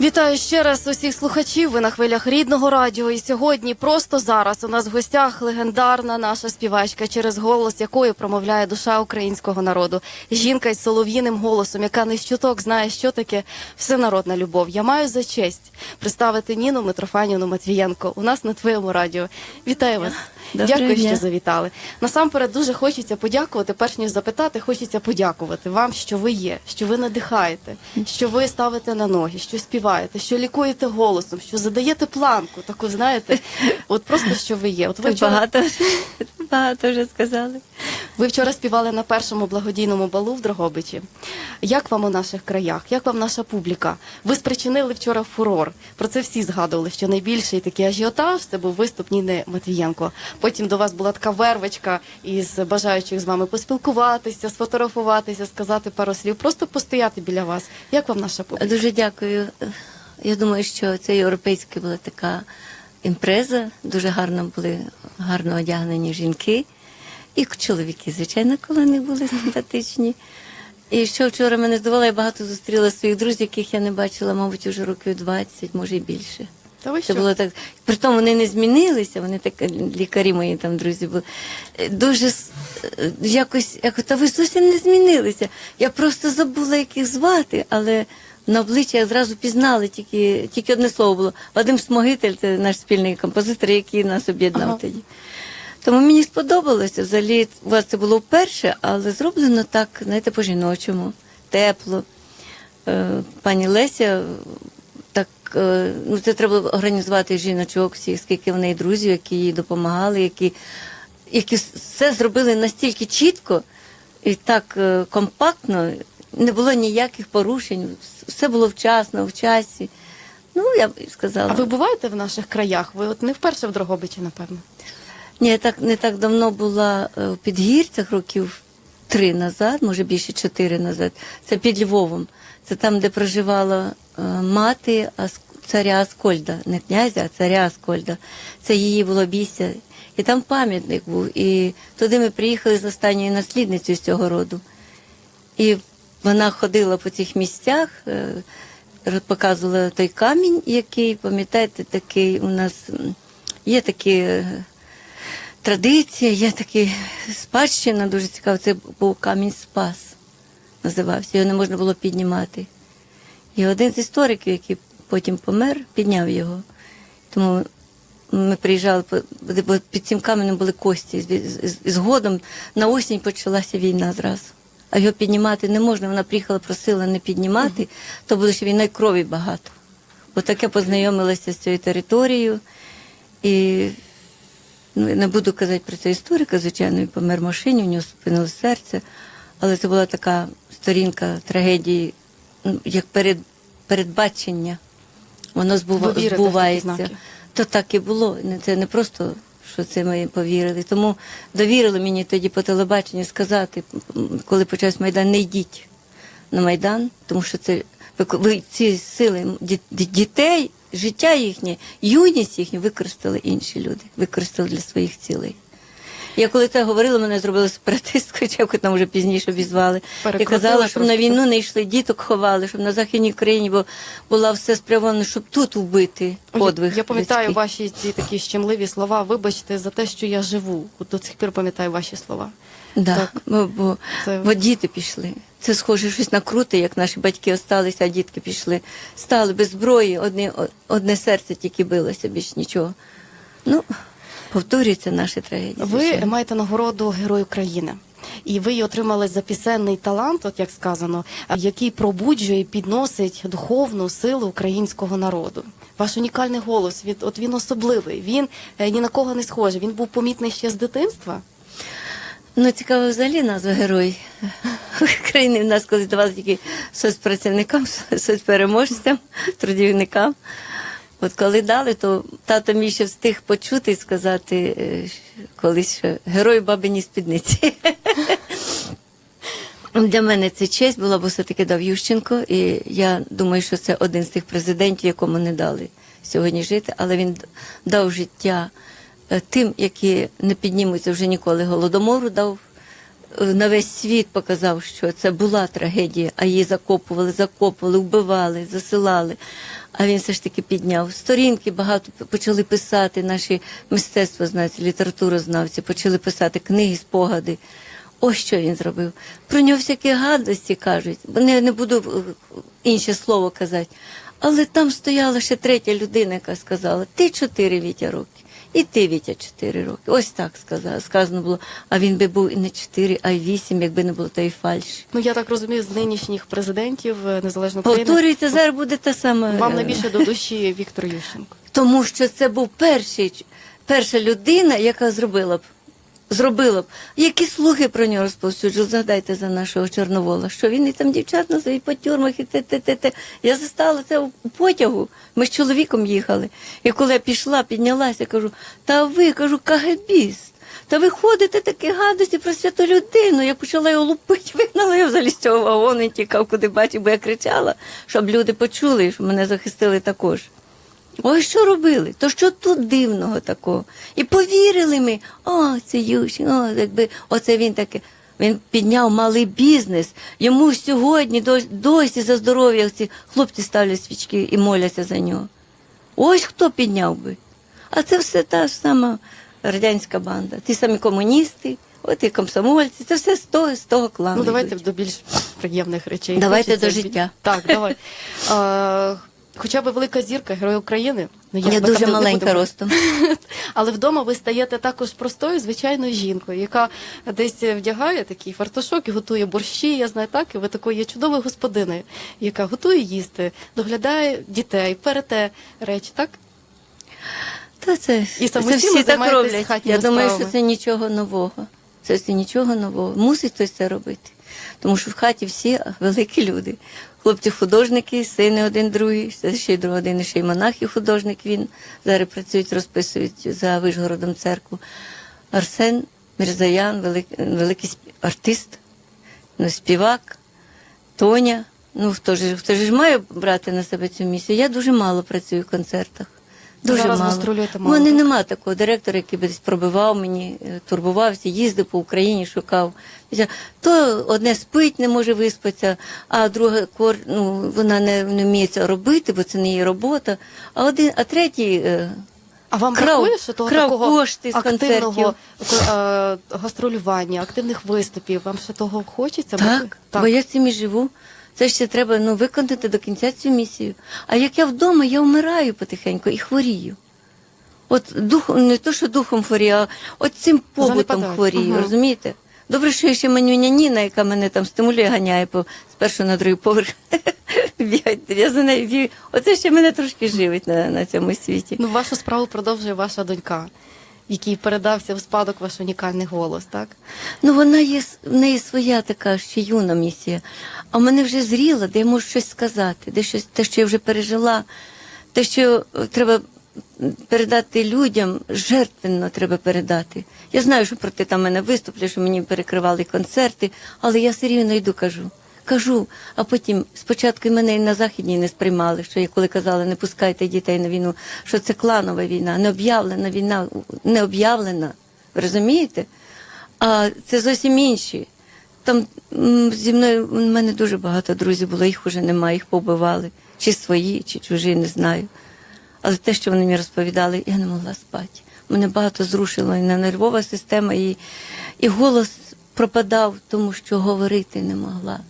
Вітаю ще раз усіх слухачів. Ви на хвилях рідного радіо. І сьогодні, просто зараз, у нас в гостях легендарна наша співачка, через голос якої промовляє душа українського народу. Жінка із солов'їним голосом, яка не з чуток знає, що таке всенародна любов. Я маю за честь представити Ніну Митрофанівну Матвієнко. У нас на твоєму радіо. Вітаю вас. Доброго Дякую, дня. що завітали. Насамперед дуже хочеться подякувати. Перш ніж запитати, хочеться подякувати вам, що ви є, що ви надихаєте, що ви ставите на ноги, що співаєте, що лікуєте голосом, що задаєте планку. Таку знаєте, от просто що ви є. От ви вчора, багато, багато вже сказали. ви вчора співали на першому благодійному балу в Дрогобичі. Як вам у наших краях? Як вам наша публіка? Ви спричинили вчора фурор. Про це всі згадували, що найбільший такий ажіотаж це був виступ Ніни Матвієнко. Потім до вас була така вервочка із бажаючих з вами поспілкуватися, сфотографуватися, сказати пару слів, просто постояти біля вас. Як вам наша публіка? Дуже дякую. Я думаю, що це європейська була така імпреза. Дуже гарно були гарно одягнені жінки. І чоловіки, звичайно, коли не були симпатичні. І що вчора мене здивувало, я багато зустріла своїх друзів, яких я не бачила, мабуть, уже років 20, може і більше. Та ви Це було так. Притом вони не змінилися, вони так лікарі мої там друзі були. Е, Дуже е, якось, як та ви зовсім не змінилися. Я просто забула, як їх звати, але на обличчя я зразу пізнала, тільки, тільки одне слово було. Вадим Смогитель, це наш спільний композитор, який нас об'єднав Ага. тоді. Тому мені сподобалося. Взагалі, у вас це було вперше, але зроблено так, знаєте, по-жіночому, тепло. Е, Пані Леся, так, е, ну це треба організувати жіночок всіх, скільки в неї друзів, які їй допомагали, які, які все зробили настільки чітко і так е, компактно, не було ніяких порушень, все було вчасно, в часі. Ну, я б сказала. А ви буваєте в наших краях? Ви от не вперше в Дрогобичі, напевно. Ні, я так не так давно була е, в Підгірцях, років три назад, може більше чотири назад. Це під Львовом. Це там, де проживала е, мати царя Аскольда, не князя, а царя Аскольда. Це її було бійся. І там пам'ятник був. І туди ми приїхали з останньою наслідницею з цього роду. І вона ходила по цих місцях, е, показувала той камінь, який, пам'ятаєте, такий у нас є такі. е, Традиція, є такий спадщина, дуже цікава. Це був камінь Спас, називався. Його не можна було піднімати. І один з істориків, який потім помер, підняв його. Тому ми приїжджали, бо під цим каменем були кості. Згодом на осінь почалася війна зразу. А його піднімати не можна. Вона приїхала, просила не піднімати, то було ще війна й крові багато. Бо так я познайомилася з цією територією. І ну, не буду казати про це історика, звичайно, він помер в машині, у нього спинило серце. Але це була така сторінка трагедії, ну, як перед, передбачення. Воно збува, збувається. То так і було. Це не просто, що це ми повірили. Тому довірили мені тоді по телебаченню сказати, коли почався Майдан, не йдіть на Майдан, тому що це ви, ці сили ді- ді- дітей, життя їхнє, юність їхню використали інші люди, використали для своїх цілей. Я коли це говорила, мене зробили сепаратисткою, чи там вже пізніше обізвали. Я казала, щоб на війну не йшли, діток ховали, щоб на Західній Україні бо була все спрямовано, щоб тут вбити подвиг. Я пам'ятаю людський. ваші ці такі щемливі слова. Вибачте за те, що я живу. От до цих пір пам'ятаю ваші слова. Да, Так. бо, бо, Це- бо діти пішли. Це схоже щось на круте, як наші батьки осталися, а дітки пішли. Стали без зброї, одне, одне серце тільки билося, більш нічого. Ну, повторюється наша трагедія. Ви маєте нагороду Герой України. І ви її отримали за пісенний талант, от як сказано, який пробуджує і підносить духовну силу українського народу. Ваш унікальний голос, від от він особливий. Він е, ні на кого не схожий. Він був помітний ще з дитинства. Ну, цікаво взагалі назва герой України. В нас колись давали тільки соцпрацівникам, соцпереможцям, трудівникам. От коли дали, то тато мій ще встиг почути і сказати е, колись, герой бабині спідниці. Для мене це честь була, бо все-таки дав Ющенко, і я думаю, що це один з тих президентів, якому не дали сьогодні жити, але він дав життя е, тим, які не піднімуться вже ніколи голодомору, дав е, на весь світ показав, що це була трагедія, а її закопували, закопували, вбивали, засилали. А він все ж таки підняв сторінки, багато почали писати наші мистецтвознавці, літературознавці, почали писати книги, спогади. Ось що він зробив. Про нього всякі гадості кажуть, не, не буду е, інше слово казати. Але там стояла ще третя людина, яка сказала: ти чотири Вітя роки, і ти Вітя чотири роки. Ось так сказав, сказано було. А він би був і не чотири, а й вісім, якби не було тої фальші. Ну я так розумію, з нинішніх президентів незалежно України Повторюється, зараз буде та сама. вам е, найбільше до душі Віктор Ющенко. Тому що це був перший, перша людина, яка зробила б. Зробила б. Які слухи про нього розповсюджували? Згадайте за нашого Чорновола, що він і там дівчат на по тюрмах і те, те, те, те. Я застала це у потягу. Ми з чоловіком їхали. І коли я пішла, піднялася, кажу, та ви, кажу, кагебіст. Та ви ходите такі гадості про святу людину. Я почала його лупити, вигнала його взагалі з цього вагону і тікав, куди бачив, бо я кричала, щоб люди почули, що мене захистили також. Ой, що робили? То що тут дивного такого? І повірили ми, о, це Ющин, о, якби оце він таке. Він підняв малий бізнес. Йому сьогодні досі за здоров'я ці хлопці ставлять свічки і моляться за нього. Ось хто підняв би. А це все та ж сама радянська банда. Ті самі комуністи, от і комсомольці, це все з того, з того клану. Ну давайте йдуть. до більш приємних речей. Давайте Хочеться до життя. Так, давай. Хоча б велика зірка, Герой України. Ну, Я дуже маленька ростом. Але вдома ви стаєте також простою, звичайною жінкою, яка десь вдягає такий фартушок і готує борщі. Я знаю так, і ви такою є чудовою господиною, яка готує їсти, доглядає дітей, перете речі, так? Та це, І це всі так роблять. Я думаю, справами. що це нічого нового. Це, це нічого нового. Мусить хтось це робити. Тому що в хаті всі великі люди. Хлопці художники, сини один другий, ще й другий, один, ще й монах і художник. Він зараз працюють, розписують за Вишгородом церкву. Арсен Мірзаян, великий, великий артист, ну, співак, Тоня. Ну, хто ж, хто ж має брати на себе цю місію? Я дуже мало працюю в концертах. Дуже Зараз мало. гастролюєте У мене так? нема такого директора, який би десь пробивав мені, е, турбувався, їздив по Україні, шукав. То одне спить, не може виспатися, а друга кор, ну, вона не, не вміє це робити, бо це не її робота. А один, а третій. е, А вам Крав- бракує що того крав такого кошти з активного е, гастролювання, активних виступів? Вам ще того хочеться? Так, бо я цим і живу. Це ще треба ну, виконати до кінця цю місію. А як я вдома, я вмираю потихеньку і хворію. От духом, не то, що духом хворію, а от цим побутом хворію, Ага. розумієте? Добре, що є ще манюня Ніна, яка мене там стимулює, ганяє по з першого на другий поверх. Бігать, я за нею бігаю. Оце ще мене трошки живить на, на цьому світі. Ну, вашу справу продовжує ваша донька, якій передався в спадок ваш унікальний голос, так? Ну, вона є в неї своя така ще юна місія. А в мене вже зріла, де я можу щось сказати, де щось, те, що я вже пережила, те, що е, треба передати людям, жертвенно треба передати. Я знаю, що проти там мене виступлять, що мені перекривали концерти, але я все рівно йду кажу. Кажу, а потім спочатку мене і на західній не сприймали, що я коли казала, не пускайте дітей на війну, що це кланова війна, не об'явлена війна, не об'явлена. Розумієте? А це зовсім інші. Там зі мною у мене дуже багато друзів було, їх уже немає, їх побивали. Чи свої, чи чужі, не знаю. Але те, що вони мені розповідали, я не могла спати. Мене багато зрушило і на нервова система, і, і голос пропадав, тому що говорити не могла.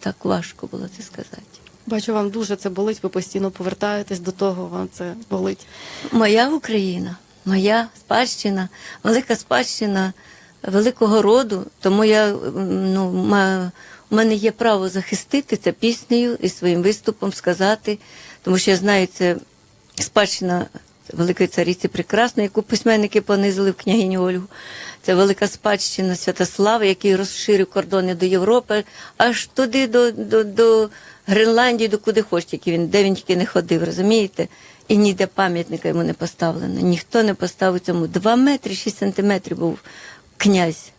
Так важко було це сказати. Бачу, вам дуже це болить, ви постійно повертаєтесь до того, вам це болить. Моя Україна, моя спадщина, велика спадщина великого роду, тому я ну, ма- у мене є право захистити це піснею і своїм виступом сказати, тому що я знаю, це спадщина великої цариці Прекрасної, яку письменники понизили в княгиню Ольгу. Це велика спадщина Святослава, який розширив кордони до Європи, аж туди до, до, до Гренландії, до куди хоч, тільки він, де він тільки не ходив, розумієте? І ніде пам'ятника йому не поставлено. Ніхто не поставив цьому. Два метри шість сантиметрів був князь.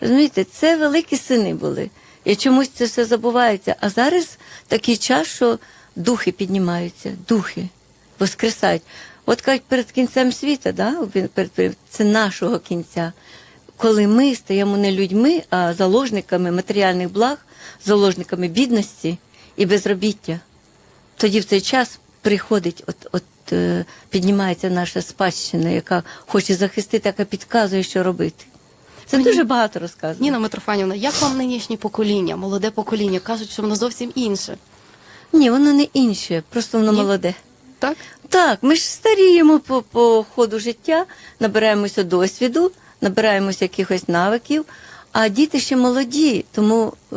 Розумієте, це великі сини були. І чомусь це все забувається. А зараз такий час, що духи піднімаються, духи воскресають. От кажуть, перед кінцем світу, да? це нашого кінця. коли ми стаємо не людьми, а заложниками матеріальних благ, заложниками бідності і безробіття, тоді в цей час приходить, от, от е, піднімається наша спадщина, яка хоче захистити, яка підказує, що робити. Це Мені- дуже багато розказує. Ніна Митрофанівна, як вам нинішнє покоління, молоде покоління? Кажуть, що воно зовсім інше. Ні, воно не інше, просто воно Ні? молоде. Так? Так, ми ж старіємо по, по ходу життя, набираємося досвіду, набираємося якихось навиків, а діти ще молоді, тому е,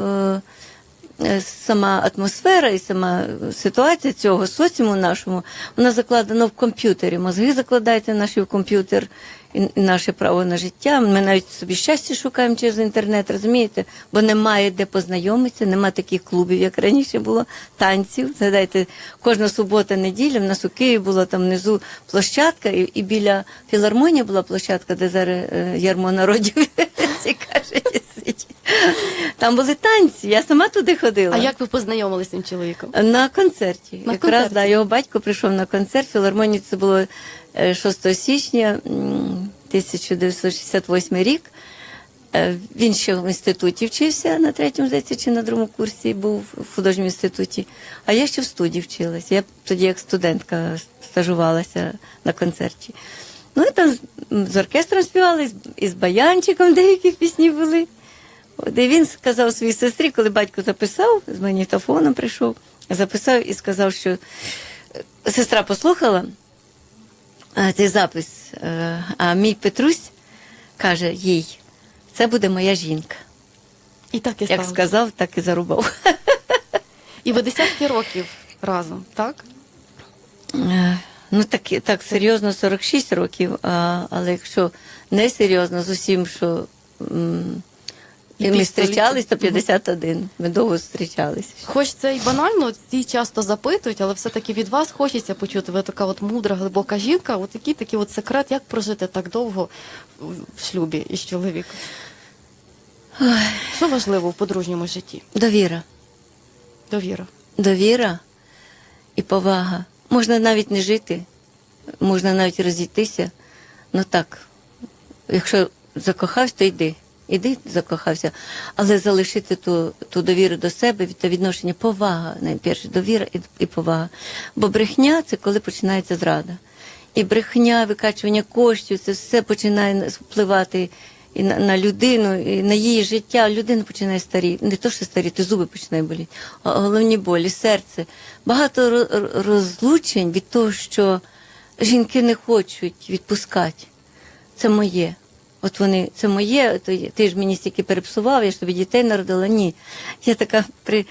е, сама атмосфера і сама ситуація цього соціуму нашому, вона закладена в комп'ютері. Мозги закладаються наші в комп'ютер і, наше право на життя. Ми навіть собі щастя шукаємо через інтернет, розумієте? Бо немає де познайомитися, немає таких клубів, як раніше було, танців. Згадайте, кожна субота, неділя в нас у Києві була там внизу площадка, і, і біля філармонії була площадка, де зараз е, ярмо народів кажуть, сидять. Там були танці, я сама туди ходила. А як ви познайомилися з цим чоловіком? На концерті. На Якраз концерті. Да, його батько прийшов на концерт. Філармонії це було е, 6 січня м, 1968 рік. Е, Він ще в інституті вчився на третьому здається, чи на другому курсі був в художньому інституті. А я ще в студії вчилася. Я тоді як студентка стажувалася на концерті. Ну і там з- оркестром співали, і з баянчиком деякі пісні були. От, і він сказав своїй сестрі, коли батько записав, з магнітофоном прийшов, записав і сказав, що е, сестра послухала цей запис, е, а мій Петрусь каже їй, це буде моя жінка. І так і Як сталося. сказав, так і зарубав. І ви десятки років разом, так? Е, Ну, так, так серйозно 46 років, а, але якщо не серйозно з усім, що м, І ми зустрічались, то 51. Ми довго зустрічалися. Хоч це і банально, всі часто запитують, але все-таки від вас хочеться почути. Ви така от мудра, глибока жінка. От який такий от секрет, як прожити так довго в в шлюбі із чоловіком? Що важливо в подружньому житті? Довіра. Довіра. довіра і повага. Можна навіть не жити, можна навіть розійтися. Ну так, якщо закохався, то йди. Іди, закохався, але залишити ту, ту довіру до себе, та відношення, повага, найперше довіра і, і повага. Бо брехня це коли починається зрада. І брехня, викачування коштів, це все починає впливати і на, на людину, і на її життя. Людина починає старіти. Не то, що старіти, зуби починають боліти, а головні болі, серце. Багато ро- ро- розлучень від того, що жінки не хочуть відпускати. Це моє. От вони, це моє, то ти ж мені стільки перепсував, я ж тобі дітей народила. Ні. Я така при.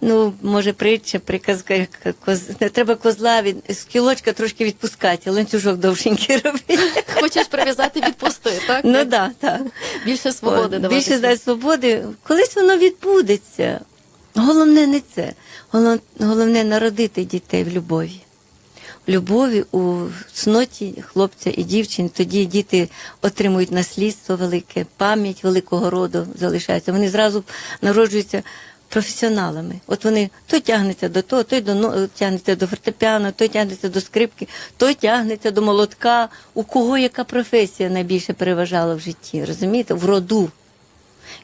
Ну, може, притча, приказка, коз... не треба козла від з кілочка трошки відпускати, ланцюжок довшенький робити. Хочеш прив'язати відпусти, так? Ну так, да, так. Більше свободи От, давати. Більше дай свободи. Колись воно відбудеться. Головне не це. Головне народити дітей в любові. Любові у цноті хлопця і дівчин. Тоді діти отримують наслідство велике, пам'ять великого роду залишається. Вони зразу народжуються професіоналами. От вони то тягнеться до того, той до но- тягнеться до фортепіано, той тягнеться до скрипки, той тягнеться до молотка. У кого яка професія найбільше переважала в житті, розумієте? В роду.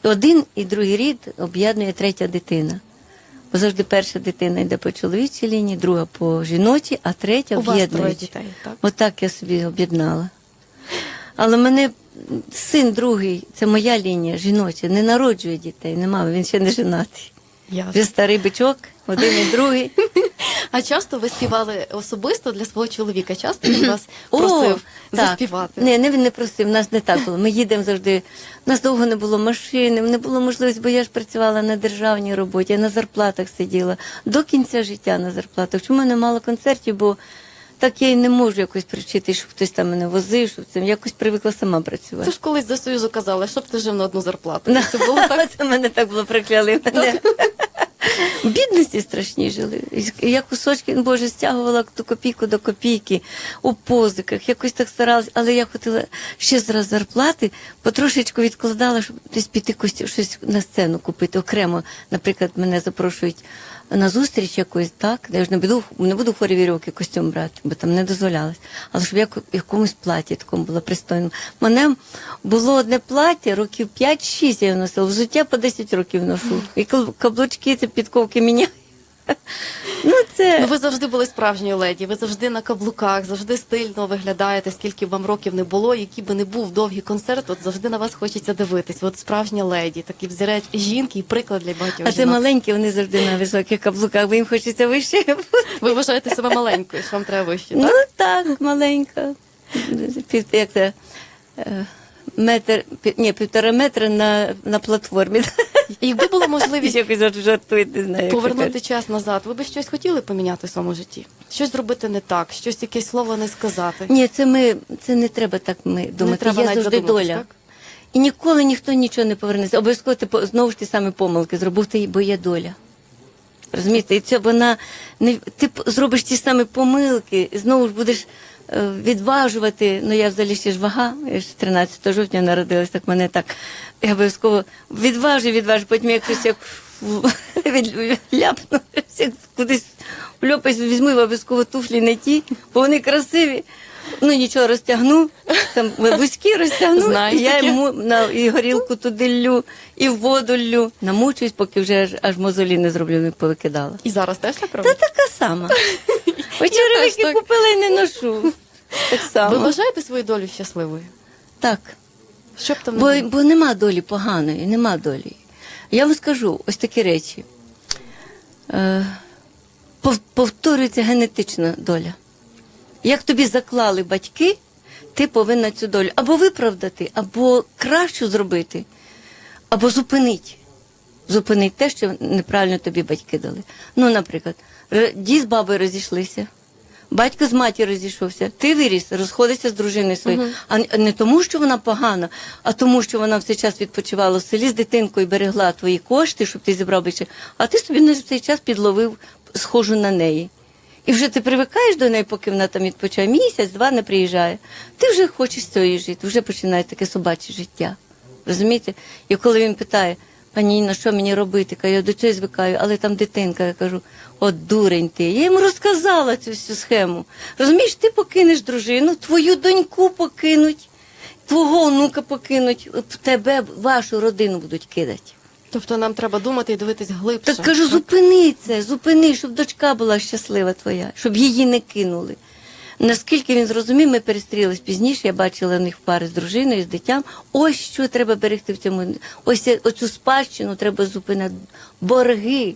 І один і другий рід об'єднує третя дитина. Бо завжди перша дитина йде по чоловічій лінії, друга по жіночій, а третя об'єднує. так? Отак я собі об'єднала. Але мене син другий, це моя лінія жіноча, не народжує дітей, нема, він ще не женатий. Ясно. Вже старий бичок, один і другий. А часто ви співали особисто для свого чоловіка? Часто він вас О, просив так. заспівати? Ні, не він не просив, нас не так було. Ми їдемо завжди. У нас довго не було машини, не було можливості, бо я ж працювала на державній роботі, я на зарплатах сиділа до кінця життя на зарплатах. Чому не мало концертів? Бо так я й не можу якось привчити, щоб хтось там мене возив, щоб цим якось привикла сама працювати. Це ж колись за Союзу казали, щоб ти жив на одну зарплату. Це було так. Це мене так було прикляли. Мене. Бідності страшні жили. Я кусочки, Боже, стягувала ту копійку до копійки у позиках, якось так старалась, але я хотіла ще зараз зарплати, потрошечку відкладала, щоб десь піти щось на сцену купити окремо. Наприклад, мене запрошують на зустріч якусь, так, я ж не буду, не буду хворі вірьовки костюм брати, бо там не дозволялось. Але щоб я в якомусь платі такому було пристойно. Мене було одне плаття, років 5-6 я носила, взуття по 10 років ношу. І каблучки, це підковки міняю. Ну, це... Ну ви завжди були справжньою леді. Ви завжди на каблуках, завжди стильно виглядаєте, скільки б вам років не було, який би не був довгий концерт, от завжди на вас хочеться дивитись. От справжня леді, такий взірець жінки і приклад для багатьох А це жінок. маленькі, вони завжди на високих каблуках, бо їм хочеться вище. Ви вважаєте себе маленькою, що вам треба вище, Ну так? так, маленька. Як це, е, метр, ні, півтора метра на, на платформі. Якби була можливість Якось от знаю. повернути час назад, ви би щось хотіли поміняти в своєму житті? Щось зробити не так, щось якесь слово не сказати. Ні, це ми, це не треба так ми думати. треба Є навіть завжди задуматись, доля. так? І ніколи ніхто нічого не повернеться. Обов'язково ти по- знову ж ті самі помилки зробив, ти, бо є доля. Розумієте, і це вона не ти п- зробиш ті самі помилки, і знову ж будеш відважувати. Ну я взагалі ще ж вага, я ж 13 жовтня народилась, так мене так я обов'язково відважу, відважу, потім як щось від- ляпну, як кудись льопись, візьму обов'язково туфлі не ті, бо вони красиві. Ну нічого розтягну, там вузькі розтягну, Знаю і я таке. йому на і горілку туди ллю, і в воду ллю. Намучуюсь, поки вже аж, аж мозолі не зроблю, не повикидала. І зараз теж так Та робите? така сама. теж Очеревики так. купила і не ношу. Так Ви само. вважаєте свою долю щасливою? Так. Що б там не Бо, було? бо нема долі поганої, нема долі. Я вам скажу ось такі речі. Е, пов- повторюється генетична доля. Як тобі заклали батьки, ти повинна цю долю або виправдати, або кращу зробити, або зупинити. Зупинити те, що неправильно тобі батьки дали. Ну, наприклад, дід з бабою розійшлися. Батько з матір'ю розійшовся, ти виріс, розходишся з дружиною своєю. А не- не тому, що вона погана, а тому, що вона все час відпочивала в селі з дитинкою, берегла твої кошти, щоб ти зібрав більше. А ти собі на цей час підловив схожу на неї. І вже ти привикаєш до неї, поки вона там відпочиває місяць, два не приїжджає. Ти вже хочеш з цієї жити, вже починає таке собаче життя. Розумієте? І коли він питає, пані Інна, що мені робити? Кажу, я до цього звикаю, але там дитинка, я кажу, от дурень ти. Я йому розказала цю всю схему. Розумієш, ти покинеш дружину, твою доньку покинуть, твого онука покинуть, тебе, вашу родину будуть кидати. Тобто нам треба думати і дивитись глибше. Так кажу, зупини це, зупини, щоб дочка була щаслива твоя, щоб її не кинули. Наскільки він зрозумів, ми перестрілись пізніше, я бачила в них пари з дружиною, з дитям. Ось що треба берегти в цьому. Ось оцю спадщину треба зупинити. Борги.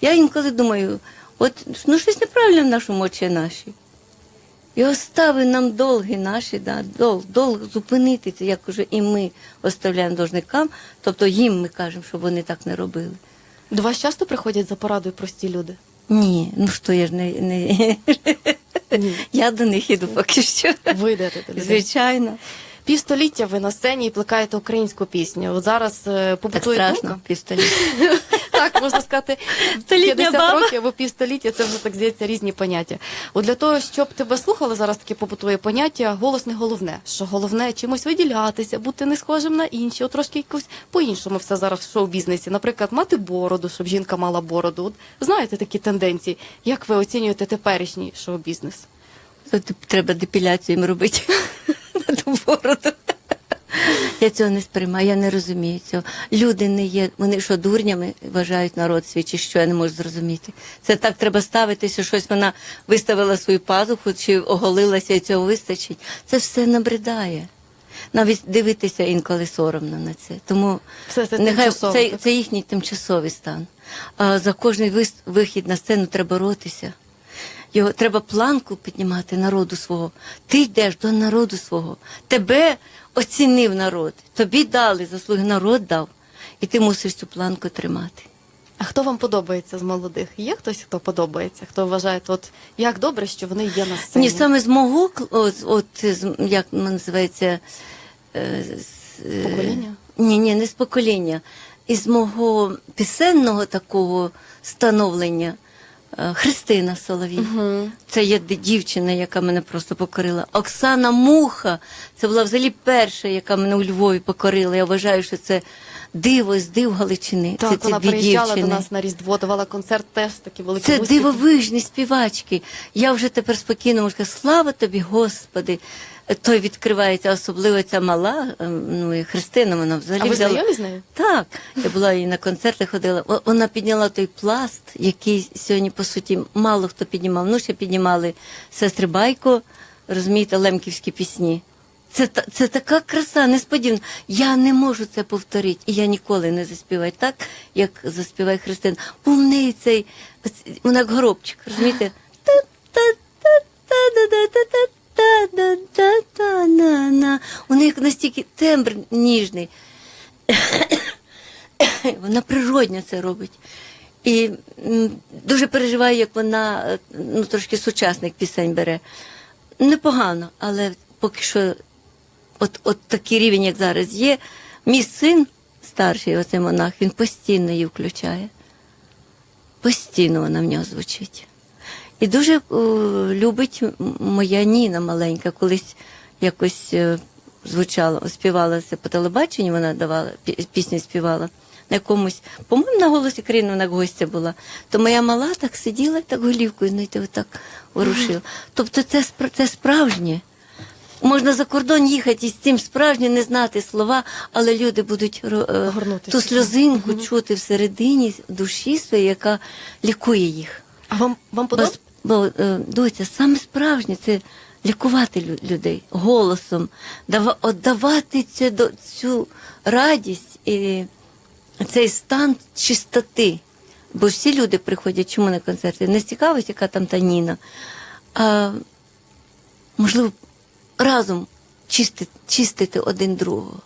Я інколи думаю, от ну щось неправильно в нашому очі наші. І остави нам долги наші, да, долг, долг зупинити це, як уже і ми оставляємо должникам, тобто їм ми кажемо, щоб вони так не робили. До вас часто приходять за порадою прості люди? Ні, ну що я ж не, не... Ні. я до них іду поки що. Ви йдете до людей? Звичайно. Півстоліття ви на сцені і плекаєте українську пісню. От зараз е, Так страшно, думка. півстоліття. Так, можна сказати, Столітня 50 баба. років або півстоліття, це вже так здається різні поняття. От для того, щоб тебе слухали, зараз таке побутує поняття, голос не головне. Що головне чимось виділятися, бути не схожим на інші, от трошки якось по-іншому все зараз в шоу-бізнесі. Наприклад, мати бороду, щоб жінка мала бороду. От знаєте такі тенденції. Як ви оцінюєте теперішній шоу-бізнес? Треба депіляцію їм робити на бороду. Я цього не сприймаю, я не розумію цього. Люди не є, вони що дурнями вважають народ свій, чи що я не можу зрозуміти. Це так треба ставитися, щось вона виставила свою пазуху, чи оголилася, і цього вистачить. Це все набридає. Навіть дивитися інколи соромно на це. Тому Все це нехай це, це їхній тимчасовий стан. А за кожний вихід на сцену треба боротися. Його треба планку піднімати народу свого. Ти йдеш до народу свого. Тебе оцінив народ. Тобі дали заслуги, народ дав. І ти мусиш цю планку тримати. А хто вам подобається з молодих? Є хтось, хто подобається? Хто вважає, от як добре, що вони є на сцені? Ні, саме з мого от, от як називається е, з, е, Покоління? Ні, ні, не з покоління. Із мого пісенного такого становлення е, Христина Соловій. Мгм. Це є дівчина, яка мене просто покорила. Оксана Муха. Це була взагалі перша, яка мене у Львові покорила. Я вважаю, що це диво з див Галичини. Так, це ці вона приїжджала дівчини. до нас на Різдво, давала концерт теж такі великі Це дивовижні співачки. Я вже тепер спокійно можу сказати, слава тобі, Господи. Той відкривається, особливо ця мала, ем, ну і Христина, вона взагалі А ви взяла. знайомі з нею? Так, я була і на концерти ходила. Вона підняла той пласт, який сьогодні, по суті, мало хто піднімав. Ну, ще піднімали сестри Байко, розумієте, лемківські пісні. Це, це така краса, несподівана. Я не можу це повторити. І я ніколи не заспіваю так, як заспіває Христина. Бо в неї цей, вона як горобчик, розумієте? та-да-да-та-на-на. У них настільки тембр ніжний. Вона природньо це робить. І дуже переживаю, як вона е, ну, трошки сучасних пісень бере. Непогано, але поки що, от от такий рівень, як зараз є, мій син старший, оцей монах, він постійно її включає. Постійно вона в нього звучить. І дуже о, любить моя Ніна маленька, колись якось е, звучала, співала це по телебаченню, вона давала пісню співала. На якомусь, по-моєму, на голосі країни вона гостя була. То моя мала так сиділа і так голівкою, знаєте, отак ворушила. Тобто це, це справжнє. Можна за кордон їхати і з цим справжнє не знати слова, але люди будуть е, ту сльозинку чути всередині душі своєї, яка лікує їх. А вам, вам подобається? Бо е, доця, саме справжнє це лікувати лю- людей голосом, дава, отдавати цю, цю радість і цей стан чистоти. Бо всі люди приходять чому на концерти? Не з цікавості, яка там та Ніна, а можливо, разом чистити, чистити один другого.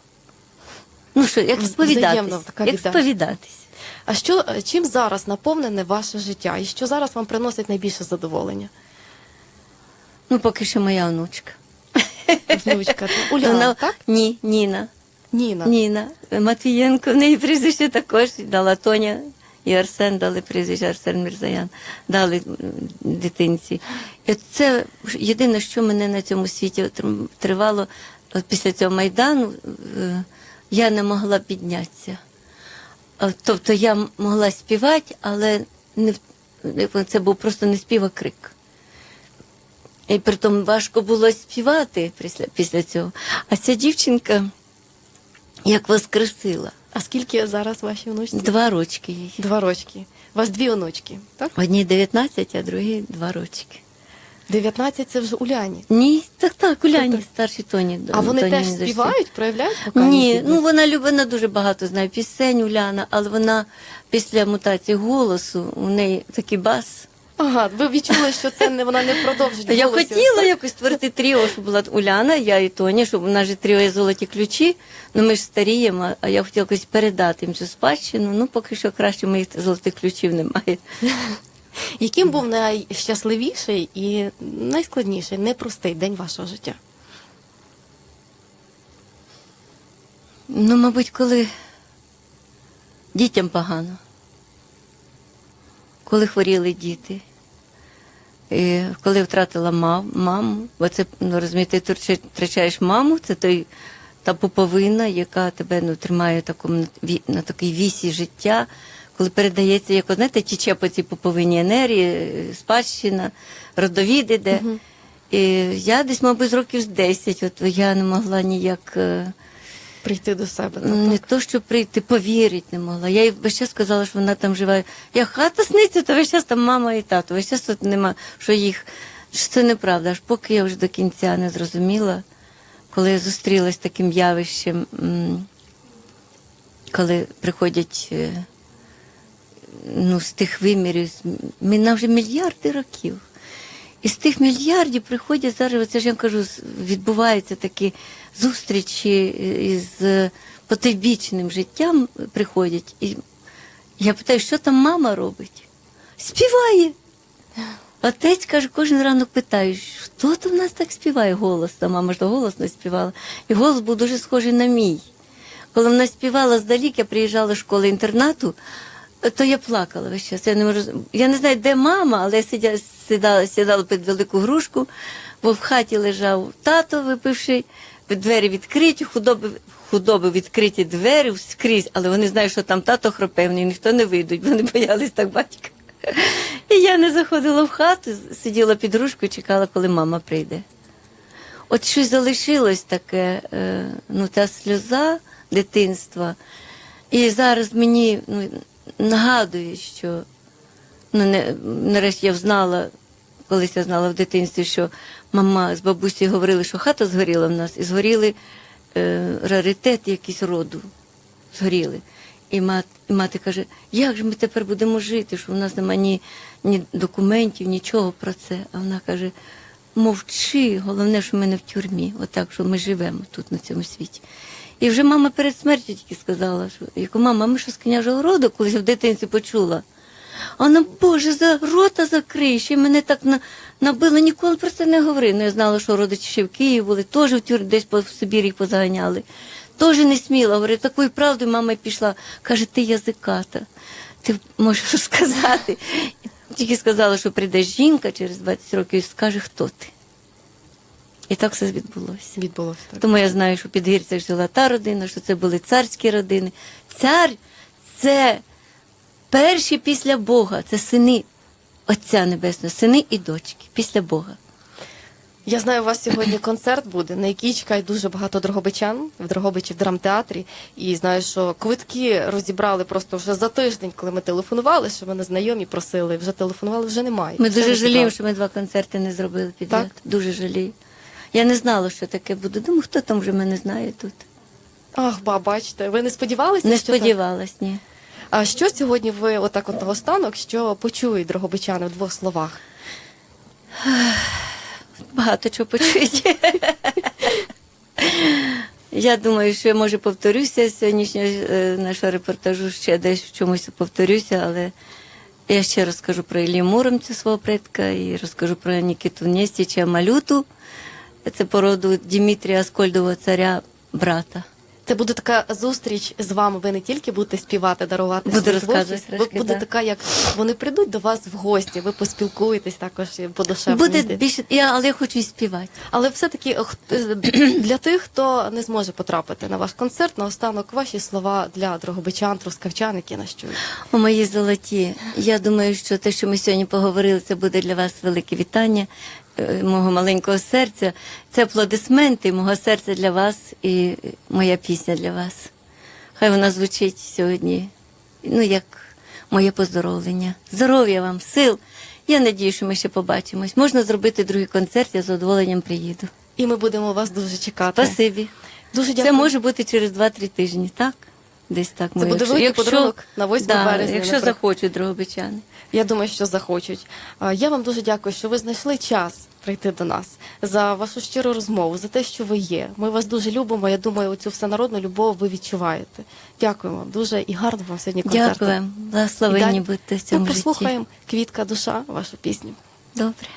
Ну що, як сповідатись? Як сповідатись. А що чим зараз наповнене ваше життя? І що зараз вам приносить найбільше задоволення? Ну, поки що моя онучка. Внучка, Уляна, Вона- так? Ні, Ніна. Ніна. Ніна Матвієнко, в неї прізвище також дала Тоня і Арсен дали прізвище Арсен Мірзаян, дали дитинці. І це єдине, що мене на цьому світі тривало от після цього майдану, е, я не могла піднятися. Тобто я могла співати, але не це був просто не спів, а крик. І притом важко було співати після, після цього. А ця дівчинка як воскресила. А скільки зараз вашій внучці? Два рочки їй. Два рочки. У вас дві онучки, так? Одній 19, а другій два рочки. 19 це вже Уляні. Ні, так, так, Уляні, Тобто- старші Тоні. А вони Тоні теж не співають, проявляють вокальні Ні, здібності? ну вона любить, вона дуже багато знає пісень Уляна, але вона після мутації голосу, у неї такий бас. Ага, ви відчули, що це не вона не продовжить. Я голосів, хотіла так? якось створити тріо, щоб була Уляна, я і Тоня, щоб у нас же тріо є золоті ключі. Ну ми ж старіємо, а я хотіла якось передати їм цю спадщину. Ну поки що краще моїх золотих ключів немає. Яким був найщасливіший і найскладніший, непростий день вашого життя? Ну, мабуть, коли дітям погано, коли хворіли діти, і коли втратила мам, маму, бо це, ну, розумієте, ти втрачаєш- маму, це той, та пуповина, яка тебе ну, тримає такому, на такій вісі життя, коли передається, як, знаєте, тіче по цій пуповині енергії, спадщина, родовід іде. І я десь, мабуть, з років з 10, от я не могла ніяк. е, Прийти до себе. так, не то, що прийти, повірити не могла. Я їй весь час сказала, що вона там живе. Я хата сниться, то весь час там мама і тато. Весь час тут нема, що їх. Що це неправда. Аж поки я вже до кінця не зрозуміла, коли я зустрілася з таким явищем, коли приходять е, ну, з тих вимірів, з- вже мільярди років. І з тих мільярдів приходять зараз, оце ж я кажу, відбуваються такі зустрічі із е, потойбічним життям приходять. І я питаю, що там мама робить? Співає. Отець каже, кожен ранок питаю, хто то в нас так співає голосно? Мама ж то голосно співала. І голос був дуже схожий на мій. Коли вона співала здалік, я приїжджала з школи інтернату, то я плакала весь час. Я не можу. Я не знаю, де мама, але я сидя, сідала, сідала під велику грушку, бо в хаті лежав тато, випивши двері відкриті, худоби, худоби відкриті двері скрізь, але вони знають, що там тато хропевний, ніхто не вийдуть, вони боялись так батька. І я не заходила в хату, сиділа під ружкою, чекала, коли мама прийде. От щось залишилось таке, е, ну, та сльоза дитинства. І зараз мені ну, нагадує, що ну, не, нарешті я знала, колись я знала в дитинстві, що мама з бабусею говорили, що хата згоріла в нас, і згоріли е, раритети якісь роду. Згоріли. І мати, і мати каже, як же ми тепер будемо жити, що в нас немає ні, ні документів, нічого про це. А вона каже: мовчи, головне, що ми не в тюрмі, отак, що ми живемо тут, на цьому світі. І вже мама перед смертю тільки сказала, що яку мама, ми що з княжого роду, колись в дитинці почула. А вона, Боже, за рота закрий, ще мене так на, набило, ніколи про це не говорив. Ну, я знала, що родичі ще в Києві були, теж в тюр, десь по в Сибір їх позаганяли. Теж не сміла. Говорю, такою правдою мама пішла. Каже, ти язиката, ти можеш сказати. Тільки сказала, що прийде жінка через 20 років і скаже, хто ти. І так все відбулося. Відбулося так. Тому я знаю, що під Гірцях жила та родина, що це були царські родини. Цар це перші після Бога, це сини Отця Небесного, сини і дочки після Бога. Я знаю, у вас сьогодні концерт буде, на який чекає дуже багато дрогобичан в Дрогобичі в драмтеатрі. І знаю, що квитки розібрали просто вже за тиждень, коли ми телефонували, що мене знайомі просили, вже телефонували, вже немає. Ми Все дуже жаліємо, що ми два концерти не зробили підряд. Так? Дуже жалію. Я не знала, що таке буде. Думаю, хто там вже мене знає тут. Ах, ба, бачите, ви не сподівалися? Не що сподівалась, ні. А що сьогодні ви отак от останок, що почують дрогобичани в двох словах? Багато чого почують. Я думаю, що я може повторюся з сьогоднішнього е, нашого репортажу, ще десь в чомусь повторюся, але я ще розкажу про Ілію Муромця, свого предка, і розкажу про Нікіту Нєстіча Малюту. Це породу Дмитрія Аскольдового царя брата. Це буде така зустріч з вами. Ви не тільки будете співати, дарувати Буду свою творчість, трошки, буде да. така, як вони прийдуть до вас в гості, ви поспілкуєтесь також по душевному. Буде більше, я, але я хочу і співати. Але все-таки е, для тих, хто не зможе потрапити на ваш концерт, наостанок ваші слова для дрогобичан, трускавчан, які нас чують. О, мої золоті. Я думаю, що те, що ми сьогодні поговорили, це буде для вас велике вітання е, мого маленького серця. Це аплодисменти мого серця для вас і моя пісня для вас. Хай вона звучить сьогодні, ну, як моє поздоровлення. Здоров'я вам, сил. Я надію, що ми ще побачимось. Можна зробити другий концерт, я з задоволенням приїду. І ми будемо вас дуже чекати. Спасибі. Дуже Це може бути через 2-3 тижні, так? Десь так. Це буде великий подарунок на 8 да, березня, Якщо наприклад. захочуть дрогобичани. Я думаю, що захочуть. А, Я вам дуже дякую, що ви знайшли час прийти до нас за вашу щиру розмову, за те, що ви є. Ми вас дуже любимо. Я думаю, оцю всенародну любов ви відчуваєте. Дякую вам дуже і гарно вам сьогодні концерту. Дякую. Благословенні І далі будьте в Ми цьому житті. послухаємо квітка душа, вашу пісню. Добре.